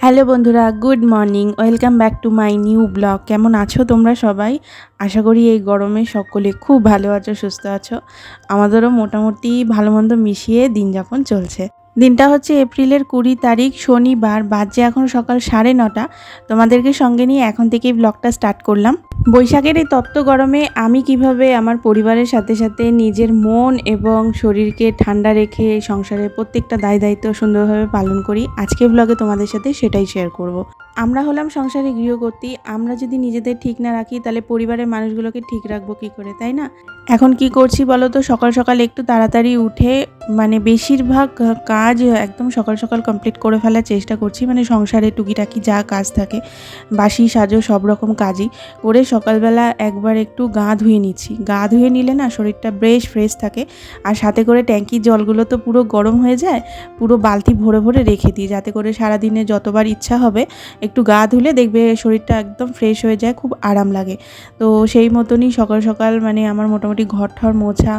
Hello বন্ধুরা, good morning. Welcome back to my new vlog. কেমন আছো তোমরা সবাই? আশা করি এই গরমে সকলে খুব ভালো আছো, সুস্থ আছো। আমাদেরও মোটামুটি ভালো মন্দ মিশিয়ে দিনযাপন চলছে। দিনটা হচ্ছে এপ্রিলের কুড়ি তারিখ, শনিবার। বাজে এখন সকাল সাড়ে নটা। তোমাদেরকে সঙ্গে নিয়ে এখন থেকেই ব্লগটা স্টার্ট করলাম। বৈশাখের এই তপ্ত গরমে আমি কীভাবে আমার পরিবারের সাথে সাথে নিজের মন এবং শরীরকে ঠান্ডা রেখে সংসারের প্রত্যেকটা দায় দায়িত্ব সুন্দরভাবে পালন করি আজকে ব্লগে তোমাদের সাথে সেটাই শেয়ার করব। আমরা হলাম সংসারে গৃহকর্তী আমরা যদি নিজেদের ঠিক না রাখি, তাহলে পরিবারের মানুষগুলোকে ঠিক রাখব কী করে, তাই না? এখন কি করছি বলো তো? সকাল সকাল একটু তাড়াতাড়ি উঠে মানে বেশিরভাগ কাজ একদম সকাল সকাল কমপ্লিট করে ফেলার চেষ্টা করছি। মানে সংসারে টুকিটাকি যা কাজ থাকে, বাসি সাজো সব রকম কাজই করে সকালবেলা একবার একটু গা ধুয়ে নিচ্ছি। গা ধুয়ে নিলে না শরীরটা বেশ ফ্রেশ থাকে। আর সাথে করে ট্যাঙ্কির জলগুলো তো পুরো গরম হয়ে যায়, পুরো বালতি ভরে ভরে রেখে দিই। যাতে করে সারাদিনে যতবার ইচ্ছা হবে একটু গা ধুলে দেখবে শরীরটা একদম ফ্রেশ হয়ে যায়, খুব আরাম লাগে। তো সেই মতনই সকাল সকাল মানে আমার মোটামুটি ঘর ঠর মোছা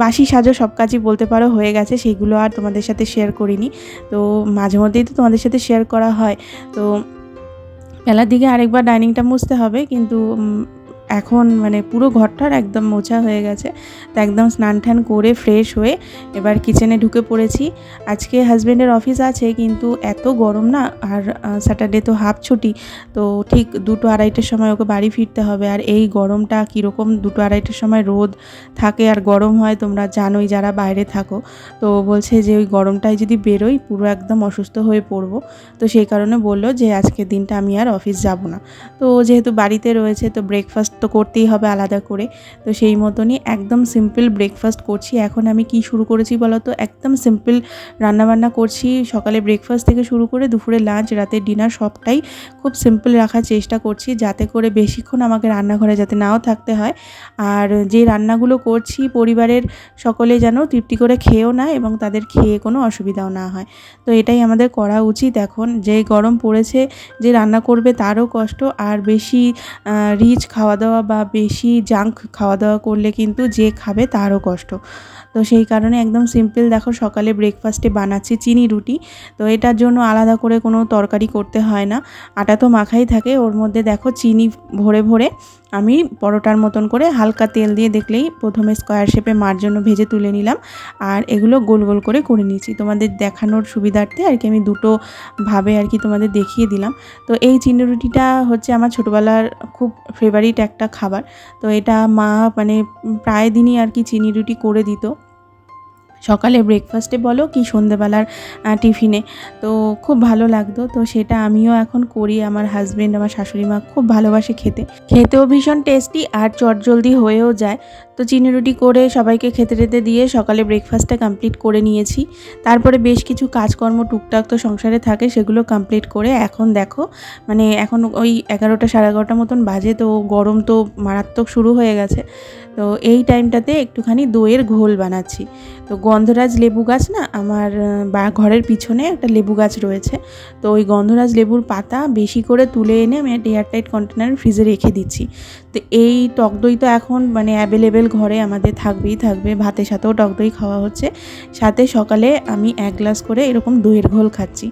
বাসি সাজো সব কাজই বলতে পারো হয়ে গেছে সেইগুলো আর তোমাদের সাথে শেয়ার করিনি। তো মাঝে মধ্যেই তো তোমাদের সাথে শেয়ার করা হয়। তো বেলার দিকে আরেকবার ডাইনিংটা মুছতে হবে, কিন্তু এখন মানে পুরো ঘরটার একদম মোছা হয়ে গেছে। তো একদম স্নান টান করে ফ্রেশ হয়ে এবার কিচেনে ঢুকে পড়েছি। আজকে হাজব্যান্ডের অফিস আছে কিন্তু এত গরম না, আর স্যাটারডে তো হাফ ছুটি। তো ঠিক দুটো আড়াইটের সময় ওকে বাড়ি ফিরতে হবে। আর এই গরমটা কীরকম দুটো আড়াইটের সময় রোদ থাকে আর গরম হয়, তোমরা জানোই যারা বাইরে থাকো। তো বলছে যে ওই গরমটায় যদি বেরোই, পুরো একদম অসুস্থ হয়ে পড়ব। তো সেই কারণে বলল যে আজকের দিনটা আমি আর অফিস যাব না। তো যেহেতু বাড়িতে রয়েছে, তো ব্রেকফাস্ট তো করতেই হবে আলাদা করে। তো সেই মতনই একদম সিম্পল ব্রেকফাস্ট করছি। এখন আমি কি শুরু করেছি বলো তো? একদম সিম্পল রান্নাবান্না করছি। সকালে ব্রেকফাস্ট থেকে শুরু করে দুপুরে লাঞ্চ রাতের ডিনার সবটাই খুব সিম্পল রাখার চেষ্টা করছি যাতে করে বেশিক্ষণ আমাকে রান্নাঘরে যাতে নাও থাকতে হয়। আর যে রান্নাগুলো করছি পরিবারের সকলে যেন তৃপ্তি করে খেয়েও না এবং তাদের খেয়ে কোনো অসুবিধাও না হয়। তো এটাই আমাদের করা উচিত এখন। যে গরম পড়েছে, যে রান্না করবে তারও কষ্ট। আর বেশি রিচ খাওয়া দাওয়া বা বেশি জাঙ্ক খাওয়া দাওয়া করলে কিন্তু যে খাবে তারও কষ্ট। তো সেই কারণে একদম সিম্পল দেখো সকালে ব্রেকফাস্টে বানাচ্ছি চিনি রুটি। তো এটার জন্য আলাদা করে কোনো তরকারি করতে হয় না। আটা তো মাখাই থাকে, ওর মধ্যে দেখো চিনি ভরে ভরে আমি পরোটার মতন করে হালকা তেল দিয়ে দেখলেই প্রথমে স্কোয়ার শেপে মার জন্য ভেজে তুলে নিলাম। আর এগুলো গোল গোল করে করে নিয়েছি। তোমাদের দেখানোর সুবিধার্থে আর কি আমি দুটো ভাবে আর কি তোমাদের দেখিয়ে দিলাম। তো এই চিনি রুটিটা হচ্ছে আমার ছোটোবেলার খুব ফেভারিট একটা খাবার। তো এটা মা মানে প্রায় দিনই আর কি চিনি রুটি করে দিত। সকালে ব্রেকফাস্টে বলো কি সন্ধেবেলার টিফিনে তো খুব ভালো লাগতো। তো সেটা আমিও এখন করি আমার হাজব্যান্ড আমার শাশুড়ি মা খুব ভালোবাসে খেতে। খেতেও ভীষণ টেস্টি আর চটজলদি হয়েও যায়। তো চিনি রুটি করে সবাইকে খেতে টেতে দিয়ে সকালে ব্রেকফাস্টটা কমপ্লিট করে নিয়েছি। তারপরে বেশ কিছু কাজকর্ম টুকটাক তো সংসারে থাকে, সেগুলো কমপ্লিট করে এখন দেখো মানে এখন ওই এগারোটা সাড়ে এগারোটা মতন বাজে, তো গরম তো মারাত্মক শুরু হয়ে গেছে। তো এই টাইমটাতে একটুখানি দইয়ের ঘোল বানাচ্ছি। তো গন্ধরাজ লেবু গাছ না, আমার বা, ঘরের পিছনে একটা লেবু গাছ রয়েছে। তো ওই গন্ধরাজ লেবুর পাতা বেশি করে তুলে এনে আমি একটা এয়ারটাইট কন্টেনার ফ্রিজে রেখে দিচ্ছি। তো এই টক দই তো এখন মানে অ্যাভেলেবেল ঘরে আমাদের থাকবেই থাকবে। ভাতের সাথেও টক দই খাওয়া হচ্ছে। সাথে সকালে আমি এক গ্লাস করে এরকম দইয়ের ঘোল খাচ্ছি।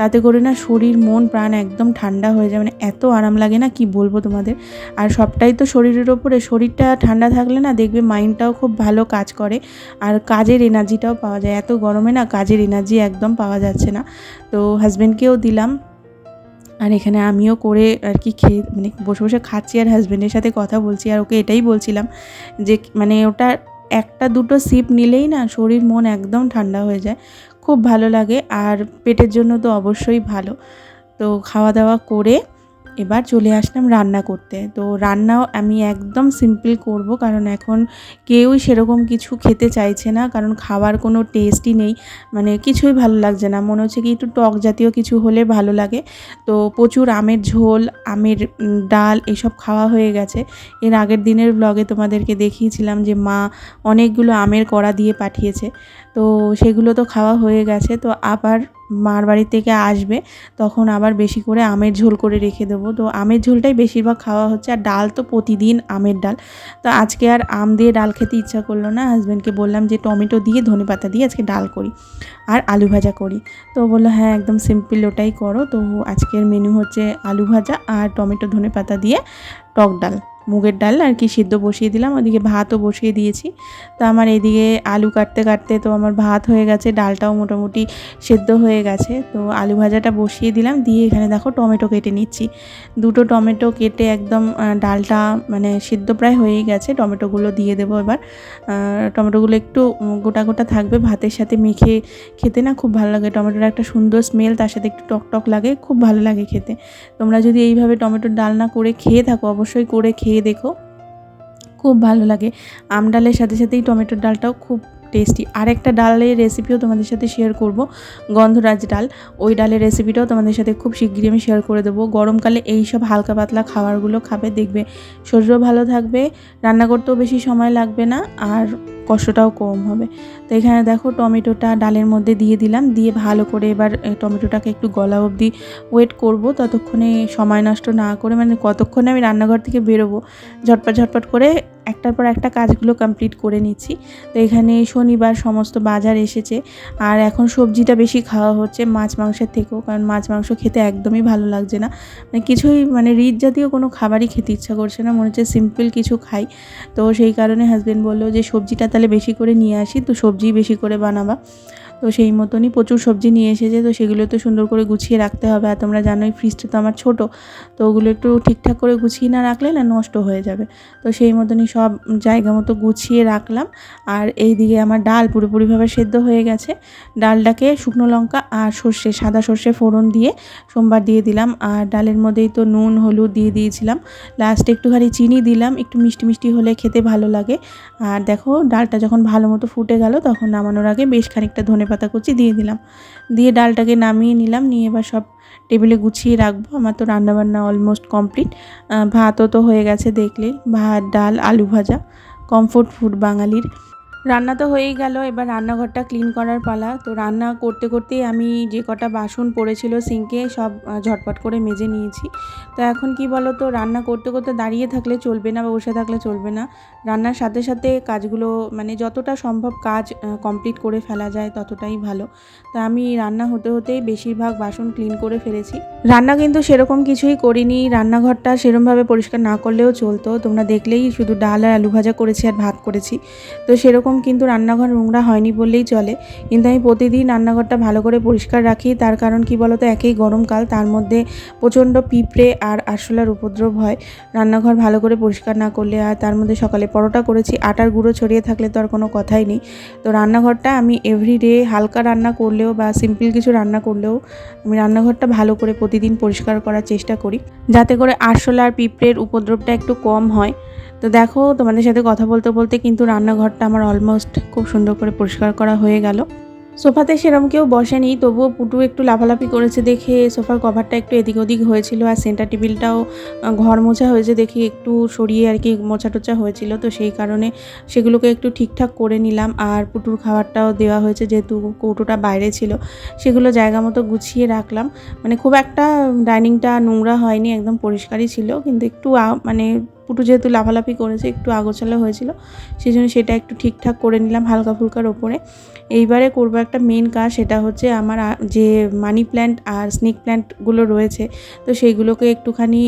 তাতে করে না শরীর, মন, প্রাণ একদম ঠান্ডা হয়ে যায়। মানে এত আরাম লাগে না, কি বলব তোমাদের? আর সবটাই তো শরীরের ওপরে। শরীরটা ঠান্ডা থাকলে না দেখবে মাইন্ডটাও খুব ভালো কাজ করে। আর কাজের এনার্জিটাও পাওয়া যায়। এত গরমে না কাজের এনার্জি একদম পাওয়া যাচ্ছে না। তো হাজব্যান্ডকেও দিলাম। আর এখানে আমিও করে আর কি খেয়ে মানে বসে বসে খাচ্ছি আর হাজব্যান্ডের সাথে কথা বলছি। আর ওকে এটাই বলছিলাম যে মানে ওটা একটা দুটো সিপ নিলেই না শরীর, মন একদম ঠান্ডা হয়ে যায়। খুব ভালো লাগে আর পেটের জন্য তো অবশ্যই ভালো। তো খাওয়া দাওয়া করে এবার চলে আসলাম রান্না করতে। তো রান্নাও আমি একদম সিম্পল করব কারণ এখন কেউই সেরকম কিছু খেতে চাইছে না, কারণ খাওয়ার কোনো টেস্টই নেই। মানে কিছুই ভালো লাগছে না। মনে হচ্ছে কি একটু টক জাতীয় কিছু হলে ভালো লাগে। তো প্রচুর আমের ঝোল, আমের ডাল এসব খাওয়া হয়ে গেছে। এর আগের দিনের ব্লগে তোমাদেরকে দেখিয়েছিলাম যে মা অনেকগুলো আমের কড়া দিয়ে পাঠিয়েছে। তো সেগুলো তো খাওয়া হয়ে গেছে। তো আবার মার বাড়ি থেকে আসবে, তখন আবার বেশি করে আমের ঝোল করে রেখে দেবো। তো আমের ঝোলটাই বেশিরভাগ খাওয়া হচ্ছে, আর ডাল তো প্রতিদিন আমের ডাল। তো আজকে আর আম দিয়ে ডাল খেতে ইচ্ছা করল না হাজব্যান্ডকে বললাম যে টমেটো দিয়ে, ধনে পাতা দিয়ে আজকে ডাল করি, আর আলু ভাজা করি। তো বলল হ্যাঁ একদম সিম্পল ওটাই করো। তো আজকের মেনু হচ্ছে আলু ভাজা আর টমেটো, ধনে পাতা দিয়ে টক ডাল। মুগের ডাল আর কি সিদ্ধ বসিয়ে দিলাম, ওদিকে ভাতও বসিয়ে দিয়েছি। তো আমার এদিকে আলু কাটতে কাটতে তো আমার ভাত হয়ে গেছে, ডালটাও মোটামুটি সেদ্ধ হয়ে গেছে। তো আলু ভাজাটা বসিয়ে দিলাম, দিয়ে এখানে দেখো টমেটো কেটে নিচ্ছি। দুটো টমেটো কেটে একদম ডালটা মানে সিদ্ধ প্রায় হয়েই গেছে, টমেটোগুলো দিয়ে দেবো এবার। টমেটোগুলো একটু গোটা গোটা থাকবে, ভাতের সাথে মেখে খেতে না খুব ভালো লাগে, টমেটোর একটা সুন্দর স্মেল, তার সাথে একটু টক টক লাগে, খুব ভালো লাগে খেতে। তোমরা যদি এইভাবে টমেটোর ডাল না করে খেয়ে থাকো, অবশ্যই করে খেয়ে দেখো। খুব ভালো লাগে। আম ডালের সাথে সাথেই টমেটোর ডালটাও খুব টেস্টি। আরেকটা ডালের রেসিপিও তোমাদের সাথে শেয়ার করব। গন্ধরাজ ডাল, ওই ডালের রেসিপিটাও তোমাদের সাথে খুব শিগগিরই আমি শেয়ার করে দেবো। গরমকালে এই সব হালকা পাতলা খাবারগুলো খাবে, দেখবে শরীরও ভালো থাকবে, রান্না করতেও বেশি সময় লাগবে না আর কষ্টটাও কম হবে। তো এখানে দেখো টমেটোটা ডালের মধ্যে দিয়ে দিলাম, দিয়ে ভালো করে এবার টমেটোটাকে একটু গলা অবধি ওয়েট করব। ততক্ষণে সময় নষ্ট না করে মানে কতক্ষণে আমি রান্নাঘর থেকে বেরোবো, ঝটপট ঝটপট করে একটার পর একটা কাজগুলো কমপ্লিট করে নিচ্ছি। তো এখানে শনিবার সমস্ত বাজার এসেছে। আর এখন সবজিটা বেশি খাওয়া হচ্ছে মাছ মাংসের থেকেও, কারণ মাছ মাংস খেতে একদমই ভালো লাগছে না। মানে কিছুই মানে রিচ জাতীয় কোনো খাবারই খেতে ইচ্ছা করছে না, মনে হচ্ছে সিম্পল কিছু খাই। তো সেই কারণে হাজব্যান্ড বলল যে, সবজিটা তাহলে বেশি করে নিয়ে আসি, তো সবজি বেশি করে বানাবা। তো সেই মতনই প্রচুর সবজি নিয়ে এসেছে, তো সেগুলো তো সুন্দর করে গুছিয়ে রাখতে হবে। আর তোমরা জানোই ফ্রিজটা তো আমার ছোট, তো ওগুলো একটু ঠিকঠাক করে গুছিয়ে না রাখলে না নষ্ট হয়ে যাবে। তো সেই মতনই সব জায়গা মতো গুছিয়ে রাখলাম। আর এই দিকে আমার ডাল পুরোপুরিভাবে সেদ্ধ হয়ে গেছে। ডালটাকে শুকনো লঙ্কা আর সর্ষে, সাদা সর্ষে ফোড়ন দিয়ে সোমবার দিয়ে দিলাম। আর ডালের মধ্যেই তো নুন, হলুদ দিয়ে দিয়েছিলাম। লাস্টে একটুখানি চিনি দিলাম, একটু মিষ্টি মিষ্টি হলে খেতে ভালো লাগে। আর দেখো, ডালটা যখন ভালো মতো ফুটে গেল, তখন নামানোর আগে বেশ খানিকটা ধনে পাতা কুচি দিয়ে দিলাম। দিয়ে ডালটাকে নামিয়ে নিলাম। নিয়ে এবার সব টেবিলে গুছিয়ে রাখব। আমার তো রান্নাবান্না অলমোস্ট কমপ্লিট ভাতও তো হয়ে গেছে দেখলে ভাত, ডাল, আলু ভাজা কমফোর্ট ফুড বাঙালির। রান্না তো হয়েই গেল, এবার রান্নাঘরটা ক্লিন করার পালা। তো রান্না করতে করতেই আমি যে কটা বাসন পড়েছিল সিঙ্কে সব ঝটপট করে মেজে নিয়েছি। তো এখন কি বলো তো রান্না করতে করতে দাঁড়িয়ে থাকলে চলবে না বা বসে থাকলে চলবে না। রান্নার সাথে সাথে কাজগুলো মানে যতটা সম্ভব কাজ কমপ্লিট করে ফেলা যায় ততটাই ভালো। তো আমি রান্না হতে হতেই বেশিরভাগ বাসন ক্লিন করে ফেলেছি। রান্না কিন্তু সেরকম কিছুই করিনি। রান্নাঘরটা সেরকমভাবে পরিষ্কার না করলেও চলতো। তোমরা দেখলেই শুধু ডাল আর আলু ভাজা করেছি আর ভাত করেছি। তো সেরকম কিন্তু রান্নাঘর নোংরা হয়নি বললেই চলে। কিন্তু আমি প্রতিদিন রান্নাঘরটা ভালো করে পরিষ্কার রাখি। তার কারণ কি বলতো? একেই গরমকাল তার মধ্যে প্রচণ্ড পিঁপড়ে আর আরশোলার উপদ্রব হয়। রান্নাঘর ভালো করে পরিষ্কার না করলে আর তার মধ্যে সকালে পরোটা করেছি। আটার গুঁড়ো ছড়িয়ে থাকলে তো আর কোনো কথাই নেই। তো রান্নাঘরটা আমি এভরিডে হালকা রান্না করলেও বা সিম্পল কিছু রান্না করলেও আমি রান্নাঘরটা ভালো করে প্রতিদিন পরিষ্কার করার চেষ্টা করি। যাতে করে আরশোলা আর পিঁপড়ের উপদ্রবটা একটু কম হয়। তো দেখো, তোমাদের সাথে কথা বলতে বলতে কিন্তু রান্নাঘরটা আমার অলমোস্ট খুব সুন্দর করে পরিষ্কার করা হয়ে গেল। সোফাতে সেরম কেউ বসেনি, তবুও পুটু একটু লাফালাফি করেছে দেখে সোফার কভারটা একটু এদিক ওদিক হয়েছিল আর সেন্টার টেবিলটাও ঘর মোছা হয়েছে দেখে একটু সরিয়ে আর কি মোছা টোচা হয়েছিল। তো সেই কারণে সেগুলোকে একটু ঠিকঠাক করে নিলাম আর পুটুর খাবারটাও দেওয়া হয়েছে যেহেতু কৌটোটা বাইরে ছিল, সেগুলো জায়গা মতো গুছিয়ে রাখলাম। মানে খুব একটা ডাইনিংটা নোংরা হয়নি, একদম পরিষ্কারই ছিল, কিন্তু একটু মানে পুটু যেহেতু লাফালাফি করেছে, একটু আগোছালো হয়েছিল সেই জন্য সেটা একটু ঠিকঠাক করে নিলাম হালকা ফুলকার ওপরে। এইবারে করব একটা মেন কাজ, সেটা হচ্ছে আমার যে মানি প্ল্যান্ট আর স্নেক প্ল্যান্টগুলো রয়েছে, তো সেইগুলোকে একটুখানি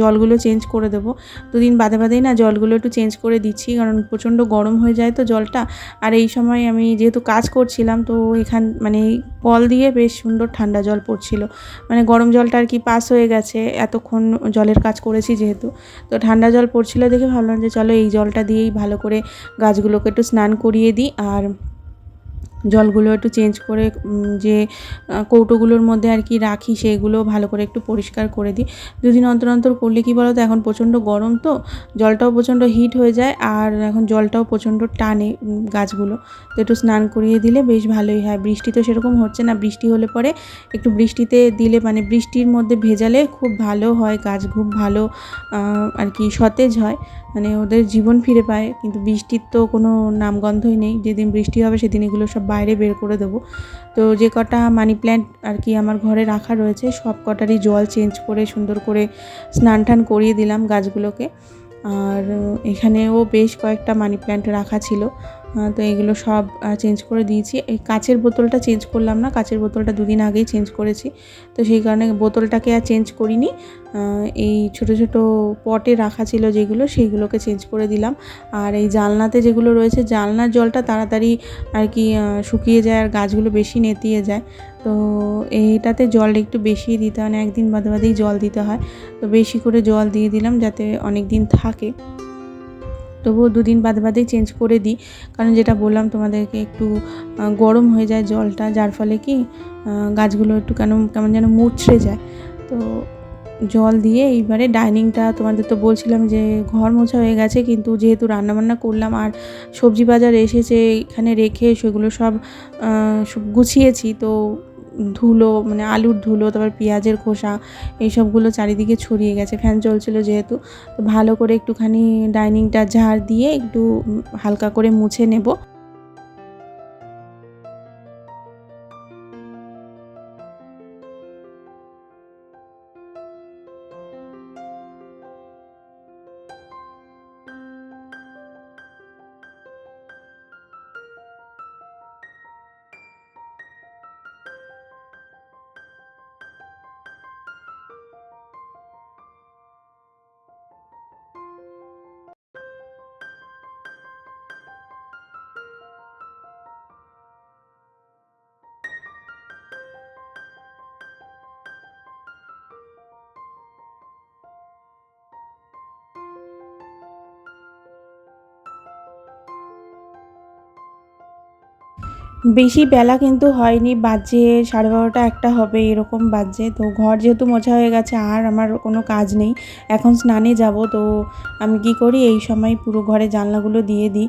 জলগুলো চেঞ্জ করে দেবো। দুদিন বাদে বাদেই না জলগুলো একটু চেঞ্জ করে দিচ্ছি, কারণ প্রচণ্ড গরম হয়ে যায় তো জলটা। আর এই সময় আমি যেহেতু কাজ করছিলাম, তো এখান মানে কল দিয়ে বেশ সুন্দর ঠান্ডা জল পড়ছিল। মানে গরম জলটা আর কি পাস হয়ে গেছে, এতক্ষণ জলের কাজ করেছি যেহেতু, তো ঠান্ডা জল পড়ছিল দেখে ভাবলাম যে চলো এই জলটা দিয়েই ভালো করে গাছগুলোকে একটু স্নান করিয়ে দিই। আর জলগুলো একটু চেঞ্জ করে যে কৌটোগুলোর মধ্যে আর কি রাখি সেগুলো ভালো করে একটু পরিষ্কার করে দিই। দুদিন অন্তর অন্তর করলে কি বলো তো এখন প্রচণ্ড গরম তো, জলটাও প্রচণ্ড হিট হয়ে যায় আর এখন জলটাও প্রচণ্ড টানে গাছগুলো। তো একটু স্নান করিয়ে দিলে বেশ ভালোই হয়। বৃষ্টি তো সেরকম হচ্ছে না, বৃষ্টি হলে পরে একটু বৃষ্টিতে দিলে মানে বৃষ্টির মধ্যে ভেজালে খুব ভালো হয়, গাছ খুব ভালো আর কি সতেজ হয়। মানে ওদের জীবন ফিরে পায়। কিন্তু বৃষ্টির তো কোনো নামগন্ধই নেই। যেদিন বৃষ্টি হবে সেদিন এগুলো সব বাইরে বের করে দেবো। তো যে কটা মানি প্ল্যান্ট আর কি আমার ঘরে রাখা রয়েছে, সব কটারই জল চেঞ্জ করে, সুন্দর করে স্নান টান করিয়ে দিলাম গাছগুলোকে। আর এখানেও বেশ কয়েকটা মানি প্ল্যান্ট রাখা ছিল। তো এগুলো সব চেঞ্জ করে দিয়েছি। এই কাচের বোতলটা চেঞ্জ করলাম না, কাচের বোতলটা দুদিন আগেই চেঞ্জ করেছি। তো সেই কারণে বোতলটাকে আর চেঞ্জ করিনি। এই ছোট ছোট পটে রাখা ছিল যেগুলো সেইগুলোকে চেঞ্জ করে দিলাম। আর এই জানলাতে যেগুলো রয়েছে জানলার জলটা তাড়াতাড়ি আর কি শুকিয়ে যায় আর গাছগুলো বেশি নেতিয়ে যায়। তো এইটাতে জল একটু বেশি দিতে হয় না, একদিন বাদে বাদেই জল দিতে হয়। তো বেশি করে জল দিয়ে দিলাম যাতে অনেক দিন থাকে। তবুও দুদিন বাদে বাদেই চেঞ্জ করে দিই। কারণ যেটা বললাম, তোমাদেরকে একটু গরম হয়ে যায় জলটা, যার ফলে কি গাছগুলো একটু কেন, কেমন যেন মুচড়ে যায়। তো জল দিয়ে এইবারে ডাইনিংটা তোমাদের তো বলছিলাম যে ঘর মোছা হয়ে গেছে, কিন্তু যেহেতু রান্নাবান্না করলাম আর সবজি বাজার এসেছে, এখানে রেখে সেগুলো সব গুছিয়েছি, তো ধুলো মানে আলুর ধুলো, তারপর পেঁয়াজের খোসা, এইসবগুলো চারিদিকে ছড়িয়ে গেছে। ফ্যান চলছিল যেহেতু, তো ভালো করে একটুখানি ডাইনিংটা ঝাড় দিয়ে একটু হালকা করে মুছে নেব। বেশি বেলা কিন্তু হয়নি, বাজে সাড়ে বারোটা একটা হবে এরকম বাজে। তো ঘর যেহেতু মোছা হয়ে গেছে, আর আমার কোনো কাজ নেই, এখন স্নানে যাব। তো আমি কি করি, এই সময় পুরো ঘরে জানলাগুলো দিয়ে দিই।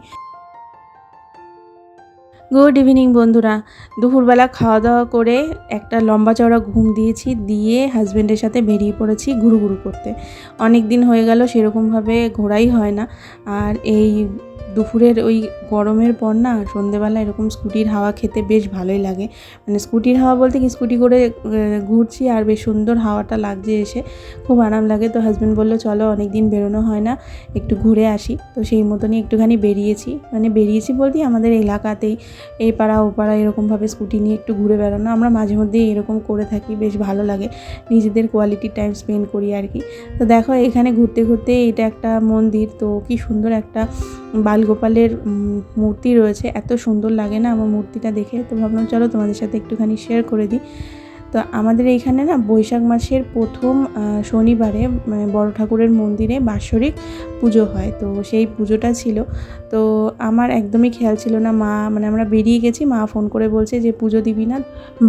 গুড ইভিনিং বন্ধুরা। দুপুরবেলা খাওয়া দাওয়া করে একটা লম্বা চওড়া ঘুম দিয়েছি, দিয়ে হাজব্যান্ডের সাথে বেরিয়ে পড়েছি ঘুরু ঘুরু করতে। অনেক দিন হয়ে গেল, সেরকমভাবে ঘোরাই হয় না। আর এই দুপুরের ওই গরমের পর না সন্ধেবেলা এরকম স্কুটির হাওয়া খেতে বেশ ভালোই লাগে। মানে স্কুটির হাওয়া বলতে কি স্কুটি করে ঘুরছি আর বেশ সুন্দর হাওয়াটা লাগছে এসে। খুব আরাম লাগে। তো হাজব্যান্ড বলল, চলো অনেক দিন বেরোনো হয় না, একটু ঘুরে আসি। তো সেই মতনই একটুখানি বেরিয়েছি। মানে বেরিয়েছি বলতে আমাদের এলাকাতেই, এই পাড়া ও পাড়া এরকমভাবে স্কুটি নিয়ে একটু ঘুরে বেড়ানো। আমরা মাঝে মধ্যেই এরকম করে থাকি, বেশ ভালো লাগে। নিজেদের কোয়ালিটি টাইম স্পেন্ড করি আর কি। তো দেখো এখানে ঘুরতে ঘুরতে এটা একটা মন্দির, তো কি সুন্দর একটা বালগোপালের মূর্তি রয়েছে। এত সুন্দর লাগে না আমার মূর্তিটা দেখে। তো ভাবলাম, চলো তোমাদের সাথে একটুখানি শেয়ার করে দিই। তো আমাদের এইখানে না বৈশাখ মাসের প্রথম শনিবারে বড় ঠাকুরের মন্দিরে বাৎসরিক পুজো হয়। তো সেই পুজোটা ছিল। তো আমার একদমই খেয়াল ছিল না, মা মানে আমরা বেরিয়ে গেছি, মা ফোন করে বলছে যে, পুজো দিবি না?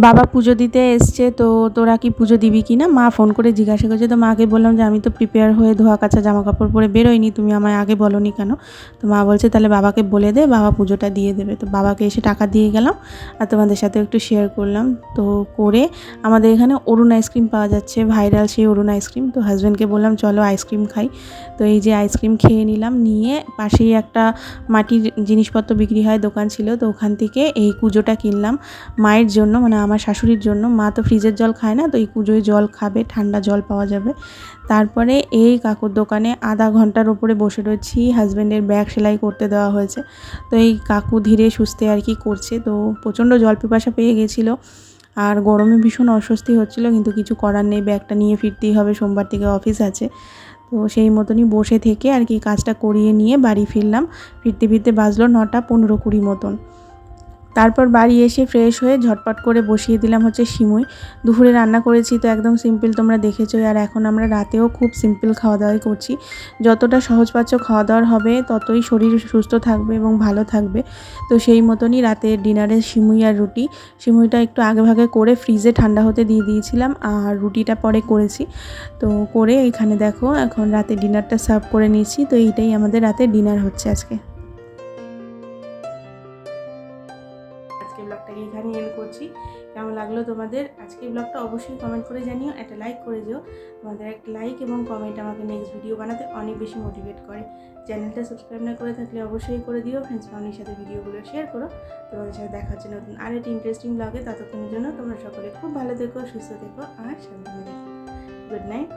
বাবা পুজো দিতে এসছে, তো তোরা কি পুজো দিবি কি না? মা ফোন করে জিজ্ঞাসা করছে, তো মাকে বললাম যে, আমি তো প্রিপেয়ার হয়ে ধোয়া কাচা জামা কাপড় পরে বেরোয়নি তুমি আমায় আগে বলনি কেন? তো মা বলছে, তাহলে বাবাকে বলে দে, বাবা পুজোটা দিয়ে দেবে। তো বাবাকে এসে টাকা দিয়ে গেলাম আর তোমাদের সাথে একটু শেয়ার করলাম। তো করে আমাদের এখানে অরুণ আইসক্রিম পাওয়া যাচ্ছে ভাইরাল সেই অরুণ আইসক্রিম তো হাজব্যান্ডকে বললাম, চলো আইসক্রিম খাই। তো এই যে আইসক্রিম খেয়ে নিলাম, নিয়ে পাশেই একটা মাটির জিনিসপত্র বিক্রি হয়, দোকান ছিল। তো ওখান থেকে এই কুজোটা কিনলাম মায়ের জন্য মানে আমার শাশুড়ির জন্য। মা তো ফ্রিজের জল খায় না, তো এই কুজোয় জল খাবে, ঠান্ডা জল পাওয়া যাবে। তারপরে এই কাকুর দোকানে আধা ঘণ্টার ওপরে বসে রয়েছি হাজব্যান্ডের ব্যাগ সেলাই করতে দেওয়া হয়েছে। তো এই কাকু ধীরে সুস্থে আর কি করছে। তো প্রচণ্ড জল পিপাসা পেয়ে গেছিল। আর গরমে ভীষণ অস্বস্তি হচ্ছিল, কিন্তু কিছু করার নেই, ব্যাগটা নিয়ে ফিরতেই হবে, সোমবার থেকে অফিস আছে। তো সেই মতনই বসে থেকে আর কি কাজটা করিয়ে নিয়ে বাড়ি ফিরলাম। ফিরতে ফিরতে বাজলো নটা পনেরো কুড়ি মতন। তারপর বাড়ি এসে ফ্রেশ হয়ে ঝটপট করে বসিয়ে দিলাম হচ্ছে সিমুই। দুপুরে রান্না করেছি তো একদম সিম্পল তোমরা দেখেছোই। আর এখন আমরা রাতেও খুব সিম্পল খাওয়া দাওয়াই করছি। যতটা সহজপাচ্য খাওয়া দাওয়ার হবে, ততই শরীর সুস্থ থাকবে এবং ভালো থাকবে। তো সেই মতনই রাতে ডিনারে সিমুই আর রুটি। সিমুইটা একটু আগে ভাগে করে ফ্রিজে ঠান্ডা হতে দিয়ে দিয়েছিলাম আর রুটিটা পরে করেছি। তো করে এখানে দেখো, এখন রাতে ডিনারটা সার্ভ করে নিয়েছি। তো এইটাই আমাদের রাতে ডিনার হচ্ছে আজকে। লাগল তোমাদের, আজকে ব্লগটা অবশ্যই কমেন্ট করে জানিও, একটা লাইক করে দিও। তোমাদের এক লাইক এবং কমেন্ট আমাকে নেক্সট ভিডিও বানাতে অনেক বেশি মোটিভেট করে। চ্যানেলটা সাবস্ক্রাইব না করে থাকলে অবশ্যই করে দিও। ফ্রেন্ডস ফ্যামিলির সাথে ভিডিওগুলো শেয়ার করো। তোমাদের সাথে দেখা হচ্ছে নতুন আর একটি ইন্টারেস্টিং ব্লগে ততক্ষণের জন্য তোমরা সকলে খুব ভালো থেকো, সুস্থ থেকো, আর সাবধানে থেকো। Good night